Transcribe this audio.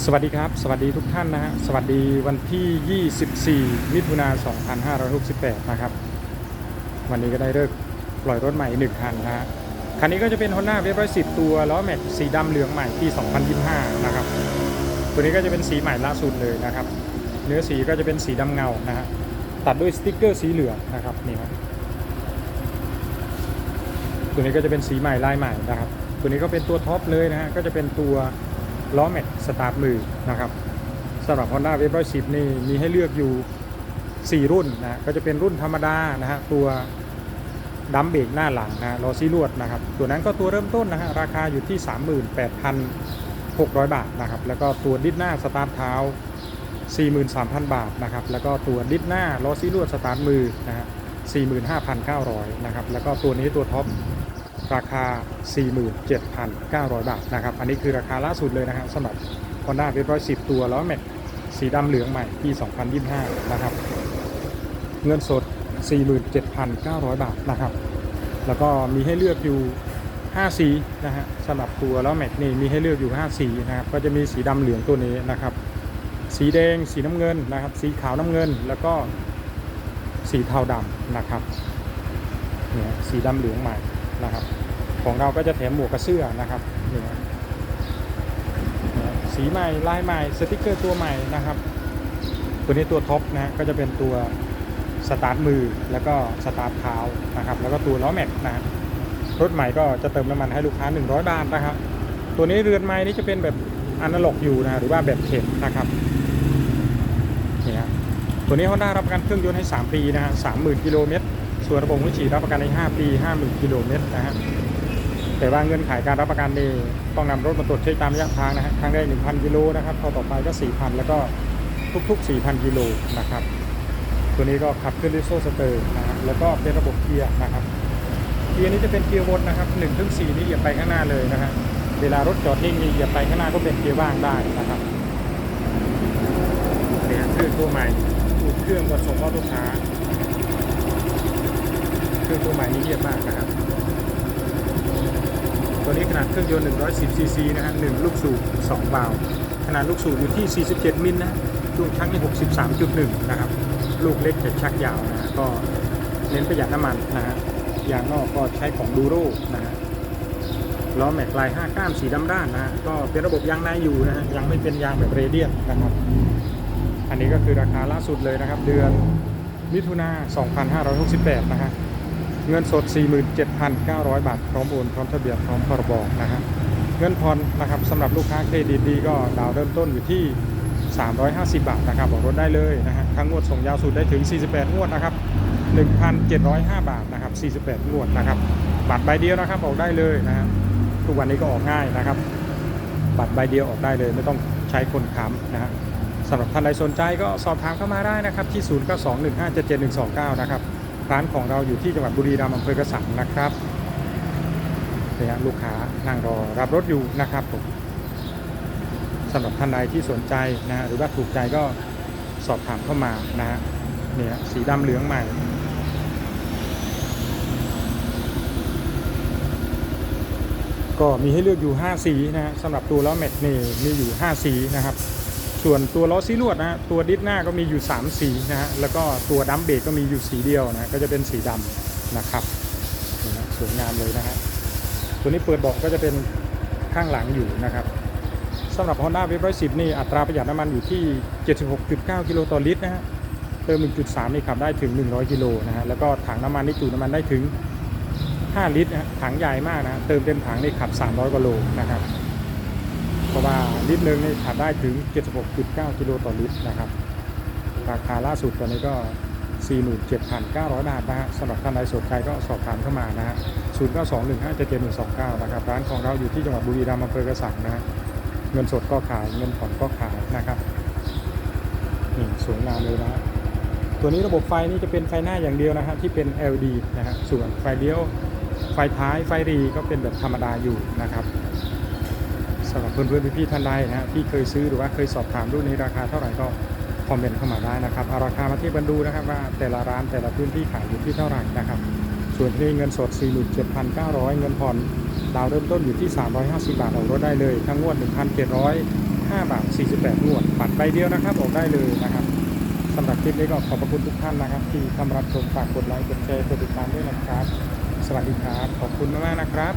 สวัสดีครับ สวัสดีทุกท่านนะฮะสวัสดีวันที่ 24 มิถุนา2568 นะครับ วันนี้ก็ได้เลิกปล่อยรถใหม่หนึ่งคันนะฮะคันนี้ก็จะเป็น Honda w a v 110 ตัวล้อแม็กสีดำเหลืองใหม่ปี2025 นะครับ ตัวนี้ก็จะเป็นสีใหม่ล่าสุดเลยนะครับ เนื้อสีก็จะเป็นสีดำเงานะฮะตัดด้วยสติ๊กเกอร์สีเหลืองนะครับนี่ครับตัวนี้ก็จะเป็นสีใหม่ลายใหม่นะครับ ตัวนี้ก็เป็นตัวท็อปเลยนะฮะก็จะเป็นตัว ล้อแม็กสตาร์ทมือนะครับสำหรับ Honda w a v 110นี่มีให้เลือกอยู่ 4 รุ่นนะก็จะเป็นรุ่นธรรมดานะฮะตัวดัมเบรกหน้าหลังนะล้อซีลวดนะครับตัวนั้นก็ตัวเริ่มต้นนะฮะราคาอยู่ที่ 38,600 บาทนะครับแล้วก็ตัวดิสหน้าสตาร์ทเท้า 43,000 บาทนะครับแล้วก็ตัวดิสหน้าล้อซีลวดสตาร์ทมือนะฮะ45,900นะครับแล้วก็ตัวนี้ตัวท็อป ราคา 47,900 บาทนะครับ อันนี้คือราคาล่าสุดเลยนะครับสำหรับ Honda w a v 110 ตัวล้อแม็กสีดำเหลืองใหม่ปี 2025 นะครับ เงินสด 47,900 บาทนะครับ แล้วก็มีให้เลือกอยู่ 5 สีนะฮะสำหรับตัวล้อแม็กนี่มีให้เลือกอยู่ 5 สีนะครับ ก็จะมีสีดำเหลืองตัวนี้นะครับ สีแดง สีน้ำเงินนะครับ สีขาวน้ำเงิน แล้วก็สีเทาดำนะครับเนี่ยสีดำเหลืองใหม่ นะครับ ของเราก็จะแถมหมวกกับเสื้อนะครับนี่นะสีใหม่ลายใหม่สติกเกอร์ตัวใหม่นะครับ ตัวนี้ตัวท็อปนะก็จะเป็นตัวสตาร์ทมือแล้วก็สตาร์ทเท้านะครับ แล้วก็ตัวล้อแม็กนะรถใหม่ก็จะเติมน้ำมันให้ลูกค้า 100 บาทนะครับ ตัวนี้เรือนไม้นี่จะเป็นแบบอนาล็อกอยู่นะหรือว่าแบบเข็มนะครับนี่ฮะตัวนี้ Honda รับประกันเครื่องยนต์ให้ 3 ปีนะฮะ30,000กิโลเมตร ส่วนระบบหัวฉีดรับประกันใน 5 ปี50,000กิโลเมตรนะฮะแต่ว่าเงื่อนไขการรับประกันนี่ต้องนำรถมาตรวจเช็คตามระยะทางนะฮะครั้งแรก1,000กิโลนะครับพอต่อไปก็ 4,000 แล้วก็ทุกๆ 4,000 กิโลนะครับ ตัวนี้ก็ขับเคลื่อนด้วยโซ่สเตอร์นะฮะแล้วก็เป็นระบบเกียร์นะครับเกียร์นี้จะเป็นเกียร์วนนะครับ1ถึง4นี่เหยียบไปข้างหน้าเลยนะฮะเวลารถจอดนิ่งนี่เหยียบไปข้างหน้าก็เป็นเกียร์ว่างได้นะครับเนี่ยคือตัวใหม่อูดเครื่องกดส่งมอบลูกค้า รื่องตัวใหม่นี้เยี่ยมมากนะครับ ตัวนี้ขนาดเครื่องยนต์ 110 ซีซีนะฮะ1ลูกสูบ2วาล์วขนาดลูกสูบอยู่ที่ 47 มิลนะช่วงชักนี่63.1 นะครับ ลูกเล็กแต่ชักยาวนะก็เน้นประหยัดน้ำมันนะฮะยางนอกก็ใช้ของดูโรนะฮะล้อแม็กลาย5ก้านสีดำด้านนะฮะก็เป็นระบบยางในอยู่นะฮะยังไม่เป็นยางแบบเรเดียนนะครับ อันนี้ก็คือราคาล่าสุดเลยนะครับ เดือนมิถุนา2568 นะฮะ เงินสด 47,900 บาท พร้อมโอน พร้อมทะเบียนพร้อมพรบนะฮะเงินผ่อนนะครับสำหรับลูกค้าเครดิตดีก็ดาวน์เริ่มต้นอยู่ที่ 350 บาทนะครับบอกรถได้เลยนะฮะทั้งงวดส่งยาวสุดได้ถึง 48 งวดนะครับ 1,705 บาทนะครับ 48 งวดนะครับบัตรใบเดียวนะครับออกได้เลยนะฮะทุกวันนี้ก็ออกง่ายนะครับ บัตรใบเดียวออกได้เลย ไม่ต้องใช้คนค้ำนะฮะสำหรับท่านใดสนใจก็สอบถามเข้ามาได้นะครับที่ 0921577129 นะครับ ร้านของเราอยู่ที่จังหวัดบุรีรัมย์อำเภอกระสังนะครับนี่ฮะลูกค้านั่งรอรับรถอยู่นะครับผมสำหรับท่านใดที่สนใจนะฮะหรือว่าถูกใจก็สอบถามเข้ามานะฮะเนี่ยสีดำเหลืองใหม่ก็มีให้เลือกอยู่ 5 สีนะฮะสำหรับตัวล้อแม็กนี่มีอยู่ 5 สีนะครับ ส่วนตัวล้อซีลวดนะตัวดิสหน้าก็มีอยู่ 3 สีนะฮะแล้วก็ตัวดัมเบรกก็มีอยู่สีเดียวนะก็จะเป็นสีดำนะครับสวยงามเลยนะฮะตัวนี้เปิดเบอกก็จะเป็นข้างหลังอยู่นะครับสำหรับ Honda w a v 110 นี่อัตราประหยัดน้ำมันอยู่ที่ 76.9 กิโลต่อลิตรนะฮะเติม 1.3 นี่ขับได้ถึง 100 กิโลนะฮะแล้วก็ถังน้ำมันนี่จุน้ำมันได้ถึง 5 ลิตรนะถังใหญ่มากนะฮะเติมเต็มถังนี่ขับ 300กว่าโลนะครับ ลิตรหนึ่งนี่ขับได้ถึง 76.9 กิโลต่อลิตรนะครับ ราคาล่าสุดตอนนี้ก็ 47,900 บาทนะฮะสำหรับท่านใดสนใจก็สอบถามเข้ามานะฮะ0921577129 นะครับ ร้านของเราอยู่ที่จังหวัดบุรีรัมย์อำเภอกระสังนะฮะเงินสดก็ขายเงินผ่อนก็ขายนะครับนี่สวยงามเลยนะฮะตัวนี้ระบบไฟนี่จะเป็นไฟหน้าอย่างเดียวนะฮะที่เป็น LED นะฮะส่วนไฟเลี้ยวไฟท้ายไฟรีก็เป็นแบบธรรมดาอยู่นะครับ สำหรับเพื่อนๆพี่ๆท่านใดนะฮะที่เคยซื้อหรือว่าเคยสอบถามรุ่นนี้ราคาเท่าไหร่ก็คอมเมนต์เข้ามาได้นะครับเอาราคามาเทียบกันดูนะครับว่าแต่ละร้านแต่ละพื้นที่ขายอยู่ที่เท่าไหร่นะครับ ส่วนที่เงินสด 47,900 เงินผ่อนดาวเริ่มต้นอยู่ที่ 350 บาทออกรถได้เลย ทั้งงวด 1,705 บาท 48 งวดปัดใบเดียวนะครับออกได้เลยนะครับสำหรับคลิปนี้ก็ขอบพระคุณทุกท่านนะครับ ที่เข้ามารับชมฝากกดไลค์กดแชร์กดติดตามด้วยนะครับ สวัสดีครับ ขอบคุณมากๆนะครับ